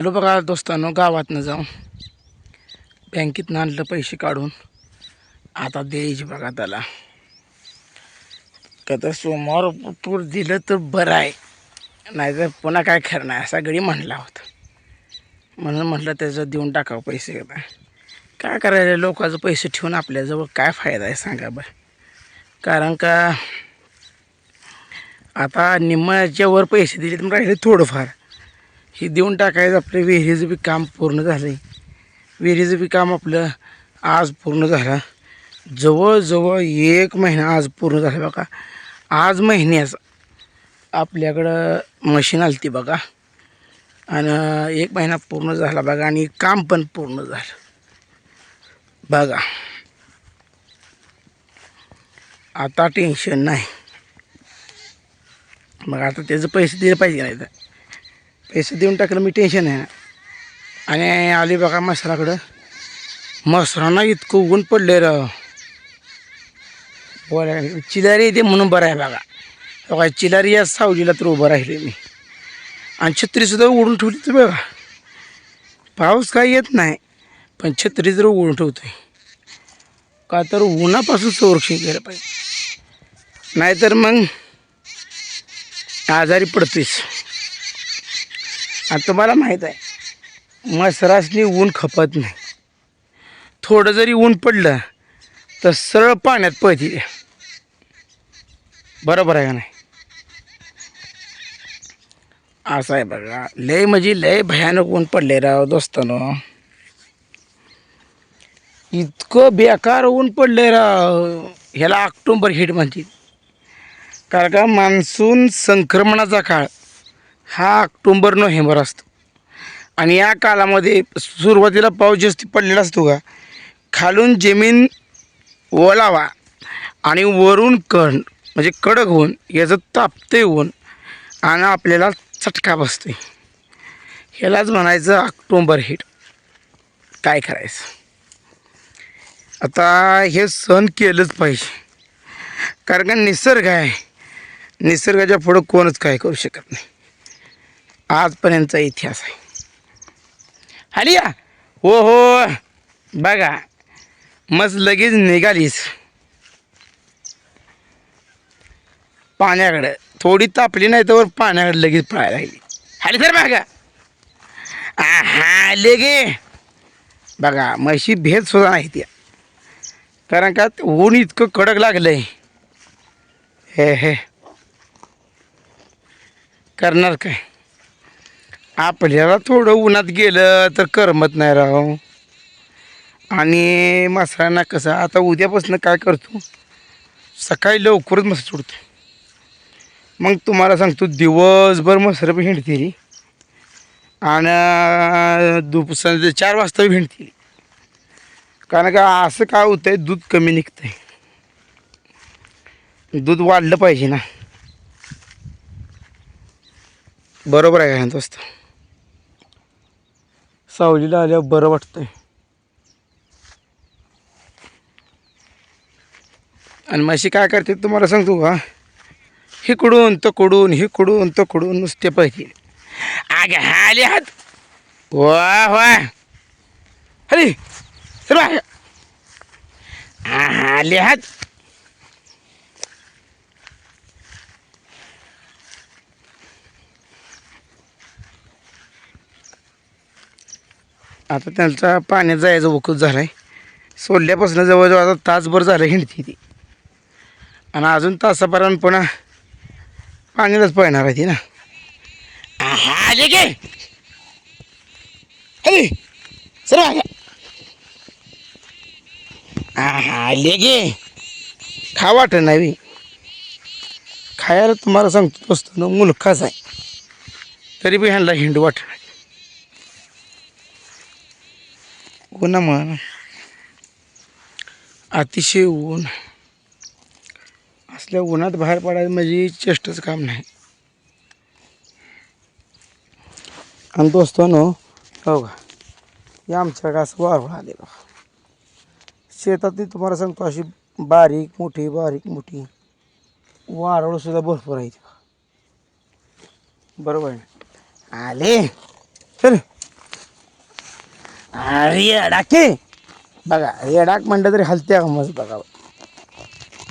Hello बघा दोस्तांनो गावातनं जाऊन बँकेतनं आणलं पैसे काढून. आता द्यायची बघा त्याला. का तर सोमवार पूर दिलं तर बरं आहे. नाहीतर पुन्हा काय खरं नाही असा गडी म्हणला होता. म्हणून म्हटलं त्याचं देऊन टाकावं पैसे आता काय करायला लोकांचं पैसे ठेवून आपल्याजवळ काय फायदा आहे सांगा बरं. कारण का आता निम्म्याच्या वर पैसे दिले तर राहिले थोडंफार. हे देऊन टाकायचं आपलं विहिरीचं बी काम पूर्ण झालं आहे विहिरीचं बी काम आपलं आज पूर्ण झालं. जवळजवळ एक महिना आज पूर्ण झाला बघा. आज महिन्याचं आपल्याकडं मशीन आली ती बघा. आणि एक महिना पूर्ण झाला बघा आणि काम पण पूर्ण झालं. बघा. आता टेन्शन नाही. मग आता त्याचं पैसे दिले पाहिजे नाही? तर पैसे देऊन टाकलं मी टेन्शन आहे. आणि आली बघा मसराकडं मसरांना इतकं ऊन पडले र. बोला चिलारी येते म्हणून बरं आहे बघा. बघा चिलारी या सावलीला तर उभं राहिले मी. आणि छत्रीसुद्धा उडून ठेवली तर बघा. पाऊस काय येत नाही पण छत्री जर उडून आहे का तर उन्हापासून संरक्षण केलं पाहिजे. नाहीतर मग आजारी पडतोयस. आणि तुम्हाला माहीत आहे मसरासनी ऊन खपत नाही. थोडं जरी ऊन पडलं तर सरळ पाण्यात पळती. बरोबर आहे का नाही? असं आहे बघा. लय म्हणजे लय भयानक ऊन पडले राव दोस्तानो. इतकं बेकार ऊन पडले राव. ह्याला ऑक्टोंबर हिट म्हणतील. कारण का मान्सून संक्रमणाचा काळ. हा ऑक्टोंबर नोव्हेंबर असतो. आणि या कालामध्ये सुरुवातीला पाऊस जास्त पडलेला असतो का? खालून जमीन ओलावा आणि वरून कण म्हणजे कडक होऊन याचं तापते ऊन आणि आपल्याला चटका बसते ह्यालाच म्हणायचं ऑक्टोंबर हिट. काय करायचं? आता हे सण केलंच पाहिजे. कारण का निसर्ग आहे. निसर्गाच्या पुढं कोणच काय करू शकत नाही. आजपर्यंतचा इतिहास आहे. हालिया! हो हो. बघा मस्त लगेच निघालीस. पाण्याकडं. थोडी तापली नाही तर पाण्याकडे लगेच पळायला लागली. हाली तर बघा हा लगे बघा म्हशी भेद सुद्धा नाही त्या कारण का ऊन इतकं कडक लागलंय. हे हे. करणार काय? आपल्याला थोडं उन्हात गेलं तर करमत नाही राव. आणि मसरांना कसं आता उद्यापासून काय करतो? सकाळी लवकरच मस्त सोडतो. मग तुम्हाला सांगतो दिवसभर मसरं पण हिंडते आणि दुप संध्या चार वाजता भिंडते कारण का असं काय होतं आहे दूध कमी निघतं आहे दूध वाढलं पाहिजे ना. बरोबर आहे का दोस्त? सावलीला आल्यावर बरं वाटतंय. आणि माशी काय करते तुम्हाला सांगतो का? हिकडून तकडून हिकडून तकडून नुसते पाहिजे आगे आले हात. वा वा. अरे सर्व आले हात. आता त्यांचा पाण्यात जायचं वकूच झालं आहे सोडल्यापासून जवळजवळ आता तासभर झालं हिंडती ती. आणि अजून तासापर्यंत पुन्हा पाण्यालाच पळणार आहे ती ना. आहा, आले गे! अरे सर आले. गे! खा वाट नाही खायला तुम्हाला सांगतो असतो ना मुलखाच आहे. तरी बी ह्यांना हिंडू वाटत उन्हामुळं अतिशय ऊन. असल्या उन्हात बाहेर पडायचं म्हणजे चेष्टच काम नाही. आणि दोस्तानो हो का? हे आमच्या असं वारवळ आले बघा. शेतातली तुम्हाला सांगतो अशी बारीक मोठी बारीक मोठी वारवळ सुद्धा भरपूर आहे बरोबर आहे ना? आले. चल. अरे बघा रेडाक म्हणलं तरी हलत्या का मस्त बघा.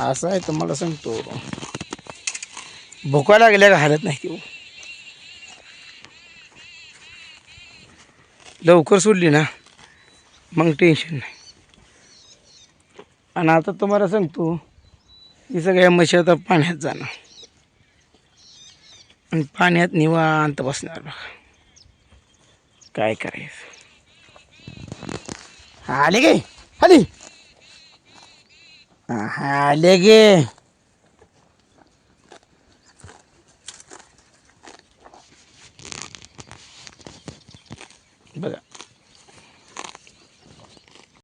असं आहे तुम्हाला सांगतो. भुका लागल्या का हलत नाही ती. लवकर सोडली ना मग टेन्शन नाही. आणि आता तुम्हाला सांगतो ही सगळ्या मशी आता पाण्यात जाणार. आणि पाण्यात निवांत बसणार बघा. काय करायचं? आले गे. आली. आले गे. बघा.